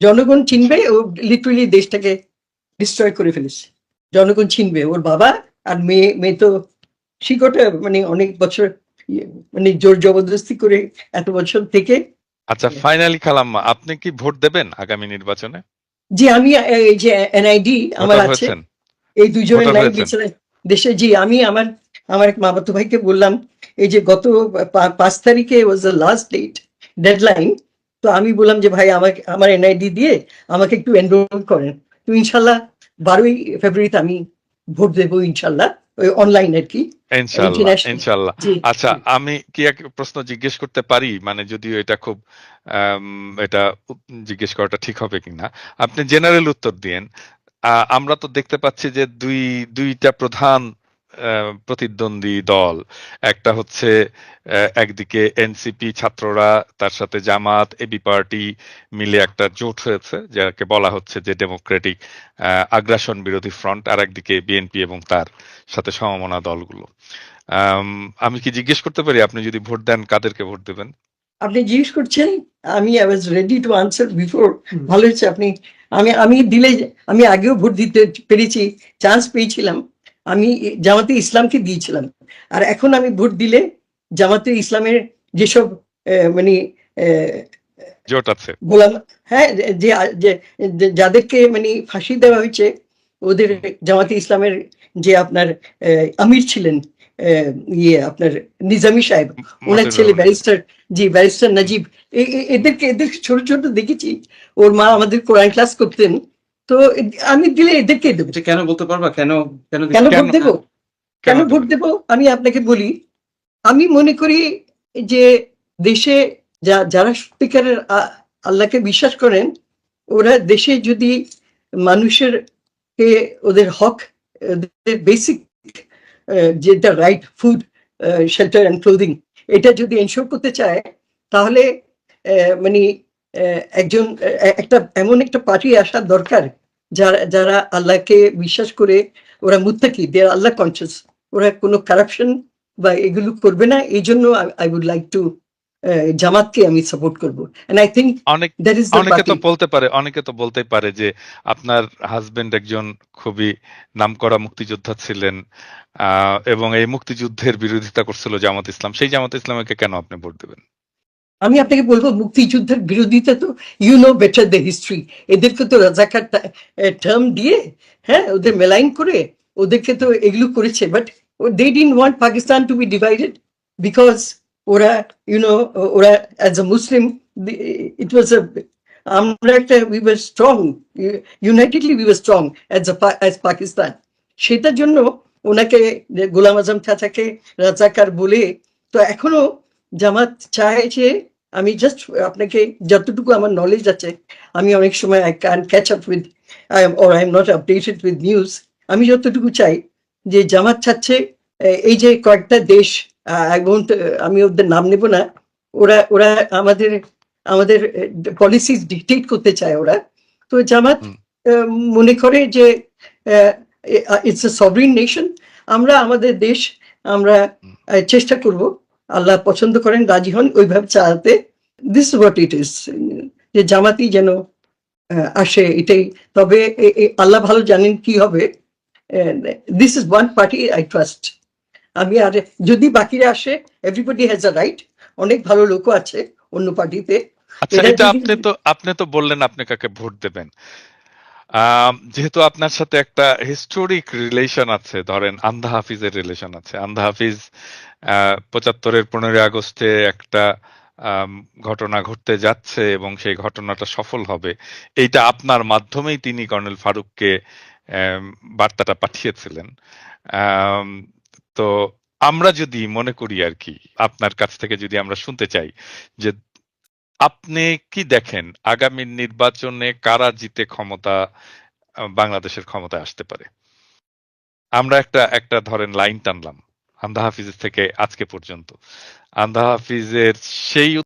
জনগণ চিনবে ও লিটারালি দেশটাকে ডিস্ট্রয় করে ফেলেছে। জনগণ চিনবে ওর বাবা আর মেয়ে মেয়ে তো শিকটে মানে অনেক বছর ইয়ে, মানে জোর জবরদস্তি করে এত বছর থেকে। আচ্ছা ফাইনালি খালাম্মা আপনি কি ভোট দেবেন আগামী নির্বাচনে? জি আমি এই যে এনআইডি আমার আছে। এই দুজনের লাইন দেশে। জি আমি আমার আমার এক মামাতো ভাইকে বললাম এই যে গত পাঁচ তারিখে was the last date deadline তো আমি বললাম যে ভাই আমাকে আমার এনআইডি দিয়ে আমাকে একটু এনরোল করেন। তো ইনশাল্লাহ বারোই ফেব্রুয়ারিতে আমি ভোট দেবো ইনশাল্লাহ অনলাইন আর কি। ইনশাল্লাহ ইনশাল্লাহ। আচ্ছা আমি কি এক প্রশ্ন জিজ্ঞেস করতে পারি? মানে যদিও এটা খুব এটা জিজ্ঞেস করাটা ঠিক হবে কিনা। আপনি জেনারেল উত্তর দিয়েন। আহ, আমরা তো দেখতে পাচ্ছি যে দুই দুইটা প্রধান প্রতিদ্বন্দ্বী দল। একটা হচ্ছে একদিকে এনসিপি ছাত্ররা, তার সাথে জামাত এবি পার্টি মিলে একটা জোট হয়েছে, যাকে বলা হচ্ছে যে ডেমোক্রেটিক আগ্রাসন বিরোধী ফ্রন্ট আর একদিকে বিএনপি এবং তার সাথে সমমনা দলগুলো। আমি কি জিজ্ঞেস করতে পারি? আপনি যদি ভোট দেন, কাদেরকে ভোট দেবেন? আপনি জিজ্ঞেস করছেন, আমি I was ready to answer before ভালো হয়েছে আপনি, আমি আমি দিলে, আমি আগেও ভোট দিতে পেরেছি চান্স পেয়েছিলাম। আমি জামাতে ইসলামকে দিয়েছিলাম। আর এখন আমি ভোট দিলে জামাতে ইসলামের যেসব মানে জোট আছে। গোলাম হ্যাঁ যে যাদেরকে মানে ফাঁসি দেওয়া হয়েছে ওদের জামাতে ইসলামের যে আপনার আমির ছিলেন আহ, ইয়ে আপনার নিজামি সাহেব ওনার ছেলে ব্যারিস্টার জি ব্যারিস্টার নাজিব এদেরকে এদের ছোট ছোট দেখেছি। ওর মা আমাদের কোরআন ক্লাস করতেন। তো আমি দিলে এদেরকে দেবো। কেন বলতে পারবা? কেন কেন কেন ভোট দেবো? কেন ভোট দেবো? আমি আপনাকে বলি আমি মনে করি যে দেশে যা যারা সত্যিকারের আল্লাহকে বিশ্বাস করেন ওরা দেশে যদি মানুষের কে ওদের হক ওদের বেসিক যেটা right food shelter and clothing এটা যদি এনশোর করতে চায় তাহলে মানে একজন একটা এমন একটা পার্টি আসার দরকার যারা যারা আল্লাহকে বিশ্বাস করে ওরা মুত্তাকি দে আর আল্লাহ কনসিয়াস ওরা কোনো কারাপশন বা এগুলো করবে না এই জন্য আই উড লাইক টু জামাতকে আমি সাপোর্ট করব। এন্ড আই থিঙ্ক অনেক অনেকে তো বলতে পারে অনেকে তো বলতেই পারে যে আপনার হাজবেন্ড একজন খুবই নামকরা মুক্তিযোদ্ধা ছিলেন আহ, এবং এই মুক্তিযুদ্ধের বিরোধিতা করছিল জামাত ইসলাম। সেই জামাত ইসলামকে কেন আপনি ভোট দেবেন? আমি আপনাকে বলব, মুক্তিযুদ্ধের বিরোধিতা তো you know better the history এদেরকে তো রাজাকার টার্ম দিয়ে হ্যাঁ ওদের মেলাইন করে, ওদেরকে তো এগুলো করেছে। But they didn't want Pakistan to be divided because ওরা ইউনো ওরা as a Muslim it was a আমরা একটা we were strong unitedly we were strong as as Pakistan সেটার জন্য ওনাকে গোলাম আজম চাচাকে রাজাকার বলে, তো এখনও জামাত চায় যে আমি জাস্ট আপনাকে যতটুকু আমার নলেজ আছে আমি অনেক সময় I can catch up with I or I am not updated with news আমি যতটুকু চাই যে জামাত চাচ্ছে এই যে কয়েকটা দেশ আমি ওদের নাম নেব না ওরা ওরা আমাদের আমাদের পলিসি ডিকটেট করতে চায় ওরা। তো জামাত মনে করে যে ইটস এ সভরিন নেশন আমরা আমাদের দেশ আমরা চেষ্টা করব। আল্লাহ পছন্দ করেন রাজি হন ওইভাবে চালাতে। দিস হোয়াট ইট ইস যে জামাতি যেন আসে এটাই। তবে আল্লাহ ভালো জানেন কি হবে। This is one party I trust আমি আর যদি বাকিরা আসে এভরিবডি হ্যাজ আ রাইট অনেক ভালো লোকও আছে অন্য পার্টিতে আচ্ছা এটা আপনি তো আপনি তো বললেন আপনি কাকে ভোট দেবেন। যেহেতু আপনার সাথে একটা হিস্টোরিক রিলেশন আছে, ধরেন আন্ধা হাফিজের রিলেশন আছে। আন্ধা হাফিজ পঁচাত্তরের পনেরোই আগস্টে একটা ঘটনা ঘটতে যাচ্ছে এবং সেই ঘটনাটা সফল হবে। এইটা আপনার মাধ্যমেই তিনি কর্নেল ফারুককে বার্তাটা পাঠিয়েছিলেন। তো আমরা যদি মনে করি আর কি, আপনার কাছ থেকে যদি আমরা শুনতে চাই যে আপনি কি দেখেন? আগামী নির্বাচনে কারা জিতে ক্ষমতা বাংলাদেশের ক্ষমতায় আসতে পারে? আমরা একটা একটা ধরেন লাইন টানলাম আন্দা হাফিজের থেকে আজকে পর্যন্ত। আন্দা হাফিজের সেই